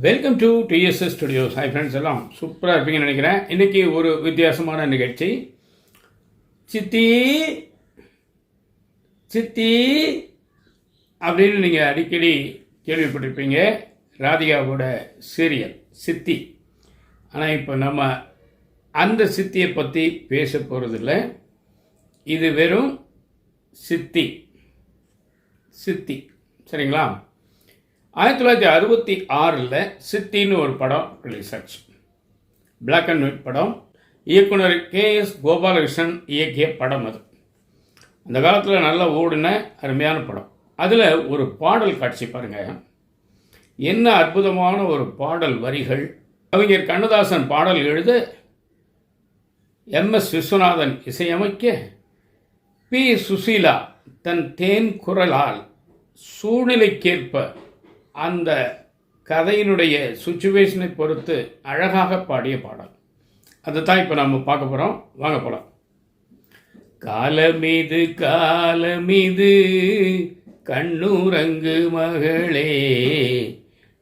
Welcome to DSS studios hi friends எல்லாம் சூப்பராக இருப்பீங்கன்னு நினைக்கிறேன். இன்றைக்கி ஒரு வித்தியாசமான நிகழ்ச்சி. சித்தி சித்தி அப்படின்னு நீங்கள் அடிக்கடி கேள்விப்பட்டிருப்பீங்க. ராதிகாவோட சீரியல் சித்தி. ஆனால் இப்போ நம்ம அந்த சித்தியை பற்றி பேச போகிறதில்ல இது வெறும் சித்தி. சித்தி. சரிங்களா? ஆயிரத்தி தொள்ளாயிரத்தி அறுபத்தி ஆறில் சித்தின்னு ஒரு படம் ரிலீஸ் ஆச்சு. பிளாக் அண்ட் ஒயிட் படம். இயக்குனர் கே எஸ் கோபாலகிருஷ்ணன் இயக்கிய படம் அது. அந்த காலத்தில் நல்லா ஓடின அருமையான படம். அதில் ஒரு பாடல் காட்சி பாருங்கள் என்ன அற்புதமான ஒரு பாடல் வரிகள். கவிஞர் கண்ணதாசன் பாடல் எழுத எம் எஸ் விஸ்வநாதன் இசையமைக்க பி சுசீலா தன் தேன் குரலால் சூழ்நிலைக்கேற்ப அந்த கதையினுடைய சுச்சுவேஷனை பொறுத்து அழகாக பாடிய பாடல். அதை தான் இப்போ நம்ம பார்க்க போகிறோம் வாங்க போகலாம் காலமிது காலமிது கண்ணுரங்கு மகளே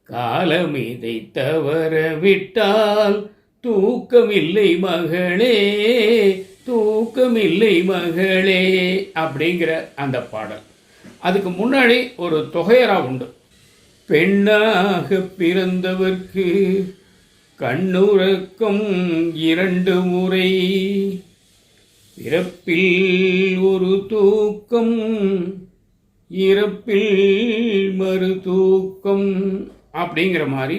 காலமீதை தவற விட்டால் தூக்கமில்லை மகளே தூக்கமில்லை மகளே அப்படிங்கிற அந்த பாடல். அதுக்கு முன்னாடி ஒரு தொகையரா உண்டு. பெண்ணாக பிறந்தவர்க்கு கண்ணுறக்கம் இரண்டு முறை. பிறப்பில் ஒரு தூக்கம் இறப்பில் மறு தூக்கம் அப்படிங்கிற மாதிரி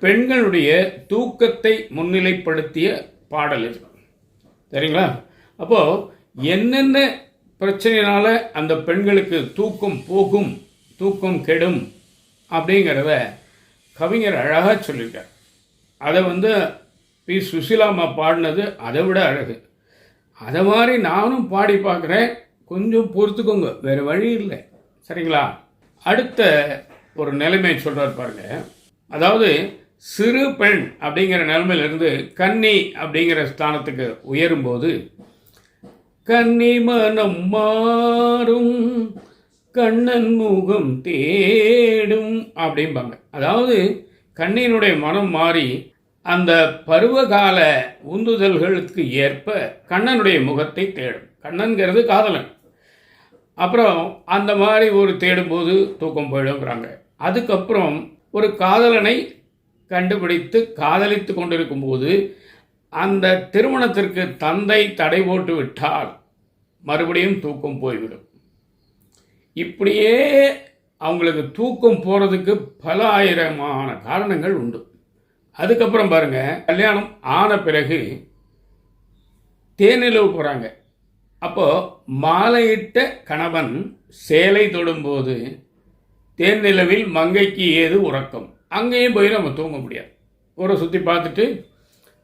பெண்களுடைய தூக்கத்தை முன்னிலைப்படுத்திய பாடல் இது. சரிங்களா? அப்போது என்னென்ன பிரச்சனையினால அந்த பெண்களுக்கு தூக்கம் போகும் தூக்கம் கெடும் அப்படிங்கிறத கவிஞர் அழகாக சொல்லியிருக்கார். அதை வந்து பி. சுசிலாமா பாடினது அதை விட அழகு. அதை மாதிரி நானும் பாடி பார்க்குறேன். கொஞ்சம் பொறுத்துக்கோங்க. வேறு வழி இல்லை. சரிங்களா? அடுத்த ஒரு நிலைமை சொல்கிறார் பாருங்க. அதாவது சிறு பெண் அப்படிங்கிற நிலைமையிலிருந்து கன்னி அப்படிங்கிற ஸ்தானத்துக்கு உயரும்போது கன்னி மனம் மாறும். கண்ணன் முகம் தேடும் அப்படிம்பாங்க. அதாவது கண்ணினுடைய மனம் மாறி அந்த பருவகால உந்துதல்களுக்கு ஏற்ப கண்ணனுடைய முகத்தை தேடும். கண்ணன்கிறது காதலன். அப்புறம் அந்த மாதிரி ஒரு தேடும்போது தூக்கம் போயிடுங்கிறாங்க அதுக்கப்புறம் ஒரு காதலனை கண்டுபிடித்து காதலித்து கொண்டிருக்கும் போது அந்த திருமணத்திற்கு தந்தை தடை போட்டு விட்டால் மறுபடியும் தூக்கம் போய்விடும். இப்படியே அவங்களுக்கு தூக்கம் போகிறதுக்கு பல ஆயிரமான காரணங்கள் உண்டு. அதுக்கப்புறம் பாருங்க கல்யாணம் ஆன பிறகு தேனிலவு போகிறாங்க அப்போது மாலையிட்ட கணவன் சேலை தொடும்போது தேனிலவில் மங்கைக்கு ஏது உறக்கம்? அங்கேயும் போய் நம்ம தூங்க முடியாது. ஊரை சுற்றி பார்த்துட்டு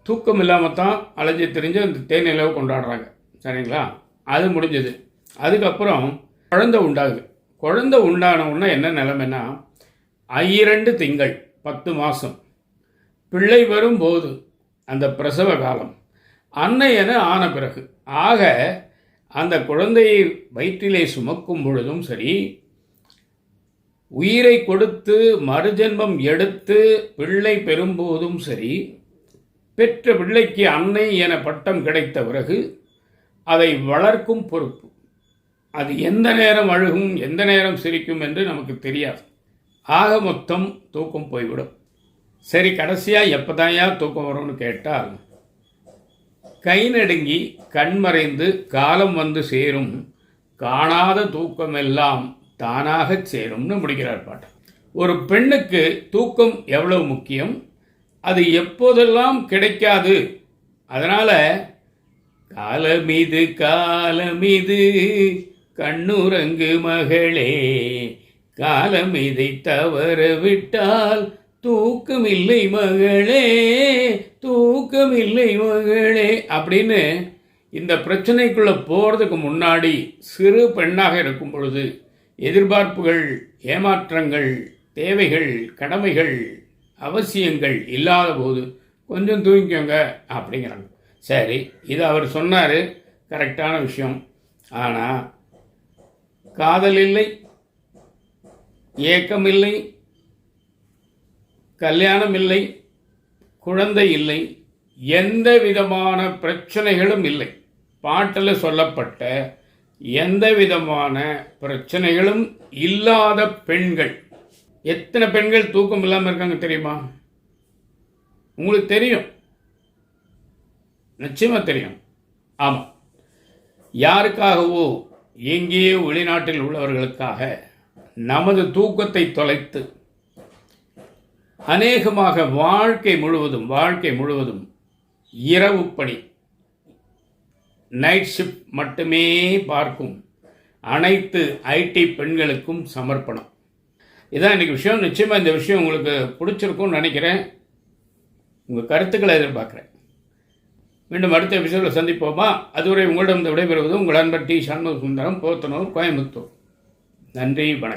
தூக்கம் இல்லாமல் தான் அலைஞ்சி தெரிஞ்சு அந்த தேனிலவு கொண்டாடுறாங்க. சரிங்களா? அது முடிஞ்சது. அதுக்கப்புறம் குழந்தை உண்டாகுது. குழந்தை உண்டான உடனே என்ன நிலைமைன்னா ஐரண்டு திங்கள் பத்து மாதம் பிள்ளை வரும்போது அந்த பிரசவ காலம். அன்னை என ஆன பிறகு. ஆக அந்த குழந்தையை வயிற்றிலே சுமக்கும் பொழுதும் சரி உயிரை கொடுத்து மறுஜென்மம் எடுத்து பிள்ளை பெறும்போதும் சரி பெற்ற பிள்ளைக்கு அன்னை என பட்டம் கிடைத்த பிறகு அதை வளர்க்கும் பொறுப்பு. அது எந்த நேரம் அழுகும் எந்த நேரம் சிரிக்கும் என்று நமக்கு தெரியாது. ஆக மொத்தம் தூக்கம் போய்விடும். சரி கடைசியாக எப்போதாயா தூக்கம் வரும்னு கேட்டால் கை நடுங்கி கண்மறைந்து காலம் வந்து சேரும் காணாத தூக்கமெல்லாம் தானாக சேரும்னு முடிக்கிறார் பாட்டு. ஒரு பெண்ணுக்கு தூக்கம் எவ்வளவு முக்கியம்? அது எப்போதெல்லாம் கிடைக்காது? அதனால் காலமீது காலமீது கண்ணுரங்கு மகளே காலமிதை தவற விட்டால் தூக்கமில்லை மகளே தூக்கமில்லை மகளே அப்படின்னு இந்த பிரச்சனைக்குள்ளே போகிறதுக்கு முன்னாடி சிறு பெண்ணாக இருக்கும் பொழுது எதிர்பார்ப்புகள் ஏமாற்றங்கள் தேவைகள் கடமைகள் அவசியங்கள் இல்லாத போது கொஞ்சம் தூங்கிக்கோங்க அப்படிங்கிறாங்க. சரி இது அவர் சொன்னார் கரெக்டான விஷயம். ஆனால் காதல் இல்லை ஏக்கம் இல்லை கல்யாணம் இல்லை குழந்தை இல்லை எந்த விதமான பிரச்சனைகளும் இல்லை. பாட்டில் சொல்லப்பட்ட எந்த விதமான பிரச்சனைகளும் இல்லாத பெண்கள். எத்தனை பெண்கள் தூக்கம் இல்லாமல் இருக்காங்க தெரியுமா? உங்களுக்கு தெரியும். நிச்சயமாக தெரியும். ஆமாம் யாருக்காகவோ எங்கே வெளிநாட்டில் உள்ளவர்களுக்காக நமது தூக்கத்தை தொலைத்து அநேகமாக வாழ்க்கை முழுவதும் வாழ்க்கை முழுவதும் இரவு பணி நைட் ஷிஃப்ட் மட்டுமே பார்க்கும் அனைத்து ஐடி பெண்களுக்கும் சமர்ப்பணம். இதான் இன்னைக்கு விஷயம். நிச்சயமாக இந்த விஷயம் உங்களுக்கு பிடிச்சிருக்கும்னு நினைக்கிறேன். உங்கள் கருத்துக்களை எதிர்பார்க்குறேன். மீண்டும் அடுத்த எபிசோடில் சந்திப்போமா? அதுவரை உங்களிடம் விடைபெறுவது உங்கள் அன்பர் டி. சண்முக சுந்தரம் போத்தனூர் கோயம்புத்தூர். நன்றி வணக்கம்.